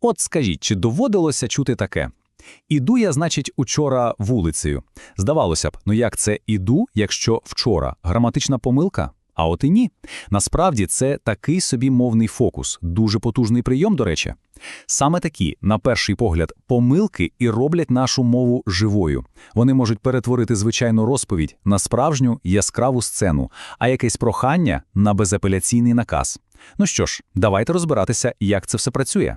От скажіть, чи доводилося чути таке? Іду я, значить, учора вулицею. Здавалося б, ну як це іду, якщо вчора? Граматична помилка? А от і ні. Насправді це такий собі мовний фокус, дуже потужний прийом, до речі. Саме такі, на перший погляд, помилки і роблять нашу мову живою. Вони можуть перетворити звичайну розповідь на справжню яскраву сцену, а якесь прохання на безапеляційний наказ. Ну що ж, давайте розбиратися, як це все працює.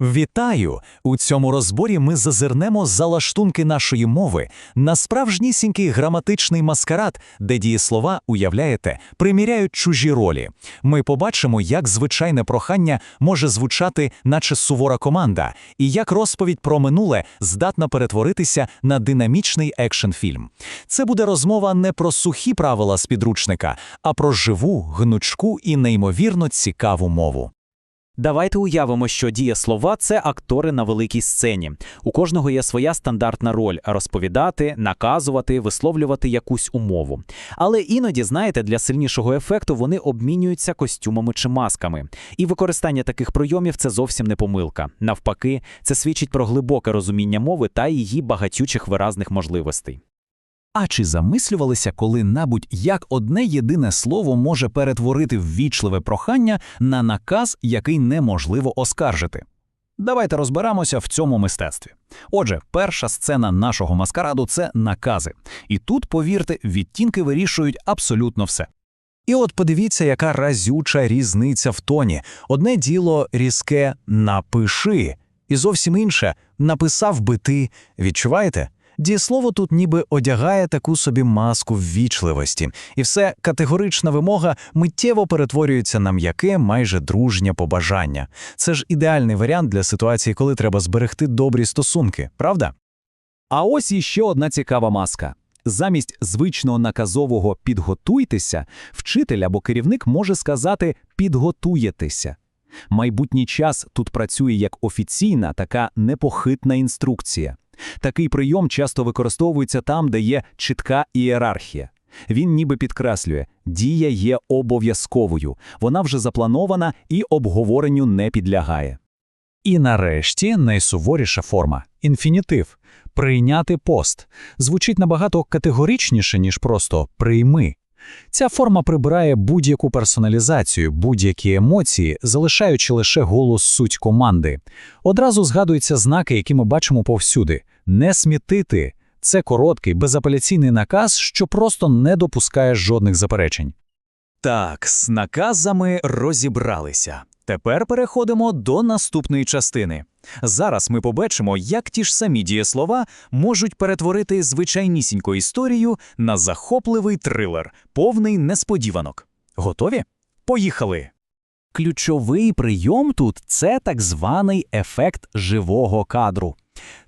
Вітаю! У цьому розборі ми зазирнемо за лаштунки нашої мови на справжнісінький граматичний маскарад, де дієслова, уявляєте, приміряють чужі ролі. Ми побачимо, як звичайне прохання може звучати, наче сувора команда, і як розповідь про минуле здатна перетворитися на динамічний екшн-фільм. Це буде розмова не про сухі правила з підручника, а про живу, гнучку і неймовірно цікаву мову. Давайте уявимо, що дієслова – це актори на великій сцені. У кожного є своя стандартна роль розповідати, наказувати, висловлювати якусь умову. Але іноді, знаєте, для сильнішого ефекту вони обмінюються костюмами чи масками. І використання таких прийомів це зовсім не помилка. Навпаки, це свідчить про глибоке розуміння мови та її багатючих виразних можливостей. А чи замислювалися коли-небудь, як одне єдине слово може перетворити ввічливе прохання на наказ, який неможливо оскаржити? Давайте розберемося в цьому мистецтві. Отже, перша сцена нашого маскараду це накази. І тут, повірте, відтінки вирішують абсолютно все. І от подивіться, яка разюча різниця в тоні. Одне діло різке напиши, і зовсім інше написав би ти. Відчуваєте? Дієслово тут ніби одягає таку собі маску ввічливості, і все категорична вимога миттєво перетворюється на м'яке, майже дружнє побажання. Це ж ідеальний варіант для ситуації, коли треба зберегти добрі стосунки, правда? А ось іще одна цікава маска. Замість звичного наказового підготуйтеся, вчитель або керівник може сказати підготуєтеся. Майбутній час тут працює як офіційна, така непохитна інструкція. Такий прийом часто використовується там, де є чітка ієрархія. Він ніби підкреслює, дія є обов'язковою, вона вже запланована і обговоренню не підлягає. І нарешті найсуворіша форма інфінітив прийняти пост звучить набагато категоричніше, ніж просто прийми. Ця форма прибирає будь-яку персоналізацію, будь-які емоції, залишаючи лише голос суть команди. Одразу згадуються знаки, які ми бачимо повсюди: не смітити. Це короткий, безапеляційний наказ, що просто не допускає жодних заперечень. Так, з наказами розібралися. Тепер переходимо до наступної частини. Зараз ми побачимо, як ті ж самі дієслова можуть перетворити звичайнісіньку історію на захопливий трилер, повний несподіванок. Готові? Поїхали! Ключовий прийом тут це так званий ефект живого кадру.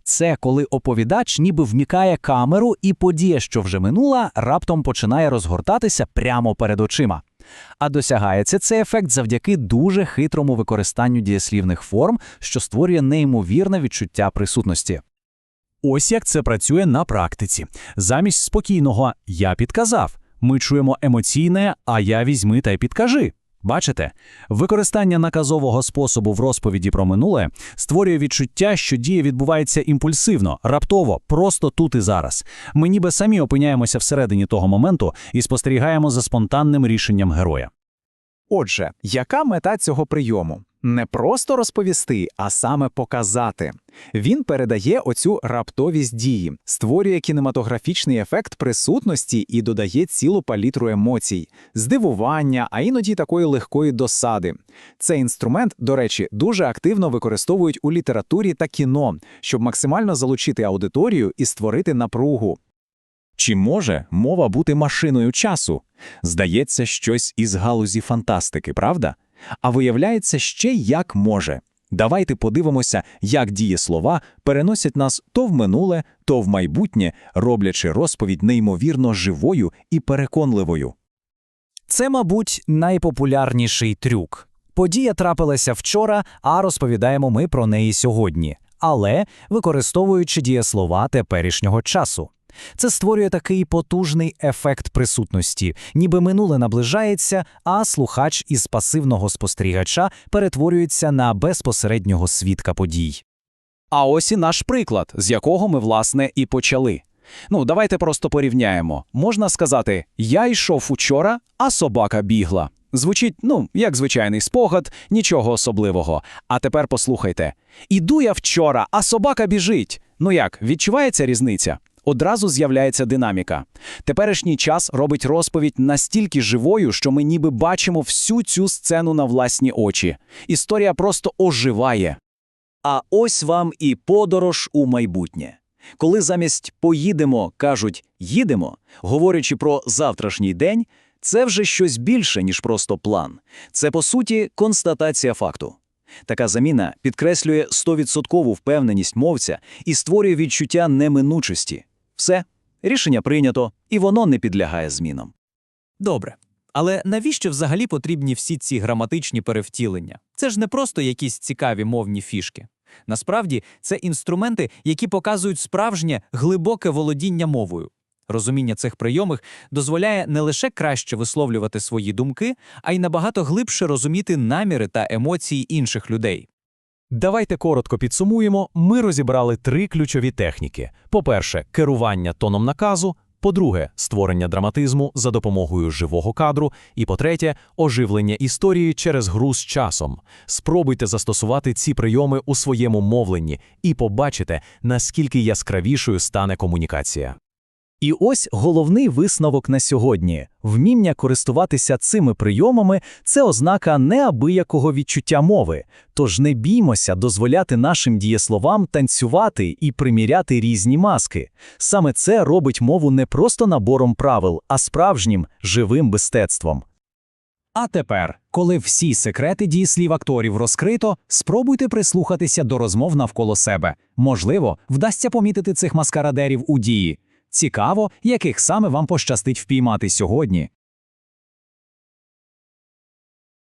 Це коли оповідач ніби вмікає камеру, і подія, що вже минула, раптом починає розгортатися прямо перед очима. А досягається цей ефект завдяки дуже хитрому використанню дієслівних форм, що створює неймовірне відчуття присутності. Ось як це працює на практиці. Замість спокійного я підказав. Ми чуємо емоційне, а я візьми та й підкажи. Бачите, використання наказового способу в розповіді про минуле створює відчуття, що дія відбувається імпульсивно, раптово, просто тут і зараз. Ми ніби самі опиняємося всередині того моменту і спостерігаємо за спонтанним рішенням героя. Отже, яка мета цього прийому? Не просто розповісти, а саме показати. Він передає оцю раптовість дії, створює кінематографічний ефект присутності і додає цілу палітру емоцій, здивування, а іноді такої легкої досади. Цей інструмент, до речі, дуже активно використовують у літературі та кіно, щоб максимально залучити аудиторію і створити напругу. Чи може мова бути машиною часу? Здається, щось із галузі фантастики, правда? А виявляється ще як може. Давайте подивимося, як дієслова переносять нас то в минуле, то в майбутнє, роблячи розповідь неймовірно живою і переконливою. Це, мабуть, найпопулярніший трюк. Подія трапилася вчора, а розповідаємо ми про неї сьогодні, але використовуючи дієслова теперішнього часу. Це створює такий потужний ефект присутності, ніби минуле наближається, а слухач із пасивного спостерігача перетворюється на безпосереднього свідка подій. А ось і наш приклад, з якого ми, власне, і почали. Ну, давайте просто порівняємо. Можна сказати, я йшов учора, а собака бігла. Звучить, ну, як звичайний спогад, нічого особливого. А тепер послухайте. Іду я вчора, а собака біжить. Ну як, відчувається різниця? Одразу з'являється динаміка. Теперішній час робить розповідь настільки живою, що ми ніби бачимо всю цю сцену на власні очі. Історія просто оживає. А ось вам і подорож у майбутнє. Коли замість поїдемо кажуть їдемо, говорячи про завтрашній день, це вже щось більше, ніж просто план. Це, по суті, констатація факту. Така заміна підкреслює 100% впевненість мовця і створює відчуття неминучості. Все, рішення прийнято, і воно не підлягає змінам. Добре. Але навіщо взагалі потрібні всі ці граматичні перевтілення? Це ж не просто якісь цікаві мовні фішки. Насправді, це інструменти, які показують справжнє глибоке володіння мовою. Розуміння цих прийомих дозволяє не лише краще висловлювати свої думки, а й набагато глибше розуміти наміри та емоції інших людей. Давайте коротко підсумуємо. Ми розібрали три ключові техніки: по-перше, керування тоном наказу. По-друге, створення драматизму за допомогою живого кадру. І по-третє, оживлення історії через гру з часом. Спробуйте застосувати ці прийоми у своєму мовленні і побачите, наскільки яскравішою стане комунікація. І ось головний висновок на сьогодні: вміння користуватися цими прийомами це ознака неабиякого відчуття мови. Тож не біймося дозволяти нашим дієсловам танцювати і приміряти різні маски. Саме це робить мову не просто набором правил, а справжнім живим мистецтвом. А тепер, коли всі секрети дієслів акторів розкрито, спробуйте прислухатися до розмов навколо себе. Можливо, вдасться помітити цих маскарадерів у дії. Цікаво, яких саме вам пощастить впіймати сьогодні.